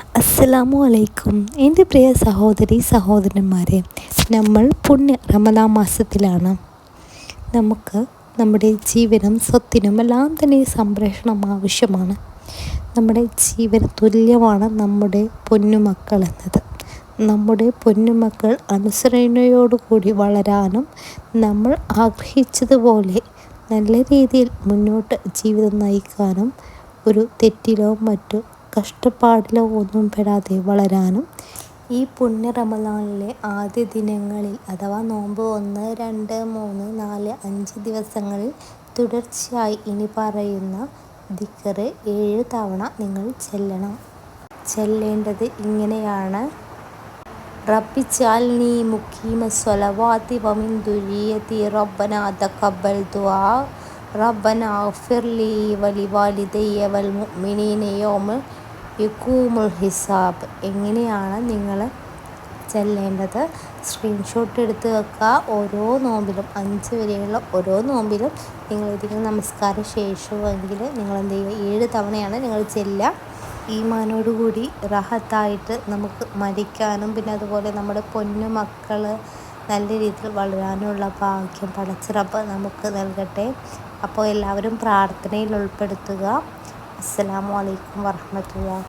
അസ്സലാമു അലൈക്കും. എന്റെ പ്രിയ സഹോദരി സഹോദരന്മാരെ നമ്മൾ പുണ്യ റമദാ മാസത്തിലാണ്. നമുക്ക് നമ്മുടെ ജീവനും സ്വത്തിനും എല്ലാം തന്നെ സംരക്ഷണം ആവശ്യമാണ്. നമ്മുടെ ജീവന തുല്യമാണ് നമ്മുടെ പൊന്നുമക്കൾ എന്നത്. നമ്മുടെ പൊന്നുമക്കൾ അനുസരണയോടുകൂടി വളരാനും നമ്മൾ ആഗ്രഹിച്ചതുപോലെ നല്ല രീതിയിൽ മുന്നോട്ട് ജീവിതം നയിക്കാനും ഒരു തെറ്റിലോ മറ്റോ കഷ്ടപ്പാടിലോ ഒന്നും പെടാതെ വളരാനും ഈ പുണ്യ റമദാനിലെ ആദ്യ ദിനങ്ങളിൽ അഥവാ നോമ്പ് ഒന്ന് രണ്ട് മൂന്ന് നാല് അഞ്ച് ദിവസങ്ങളിൽ തുടർച്ചയായി ഇനി പറയുന്ന ദിക്കറ് ഏഴ് തവണ നിങ്ങൾ ചെല്ലണം. ചെല്ലേണ്ടത് ഇങ്ങനെയാണ്. റബ്ബിച്ചാൽ നീ മുക്കീമ സ്വലവാത്തി വമിൻ ദുരിയതി റബ്ബന തഖബ്ബൽ ദുആ. റബ്ബന വാലിദയ്യ വൽ മുഅ്മിനീന യൗമ യുക്കൂമുൽ ഹിസാബ്. എങ്ങനെയാണ് നിങ്ങൾ ചെല്ലേണ്ടത്? സ്ക്രീൻഷോട്ട് എടുത്ത് വെക്കുക ഓരോ നോമ്പിലും അഞ്ച് വരെയുള്ള ഓരോ നോമ്പിലും നിങ്ങൾ ഏതെങ്കിലും നമസ്കാര ശേഷമെങ്കിൽ നിങ്ങൾ എന്ത് ചെയ്യുക ഏഴ് തവണയാണ് നിങ്ങൾ ചെല്ലുക. ഈമാനോടുകൂടി റഹത്തായിട്ട് നമുക്ക് മരിക്കാനും പിന്നെ അതുപോലെ നമ്മുടെ പൊന്നു മക്കൾ നല്ല രീതിയിൽ വളരാനുള്ള ഭാഗ്യം പടച്ചിറപ്പ് നമുക്ക് നൽകട്ടെ. അപ്പോൾ എല്ലാവരും പ്രാർത്ഥനയിൽ ഉൾപ്പെടുത്തുക. അസ്സാം വലൈക്കും വറഹമത്തുള്ള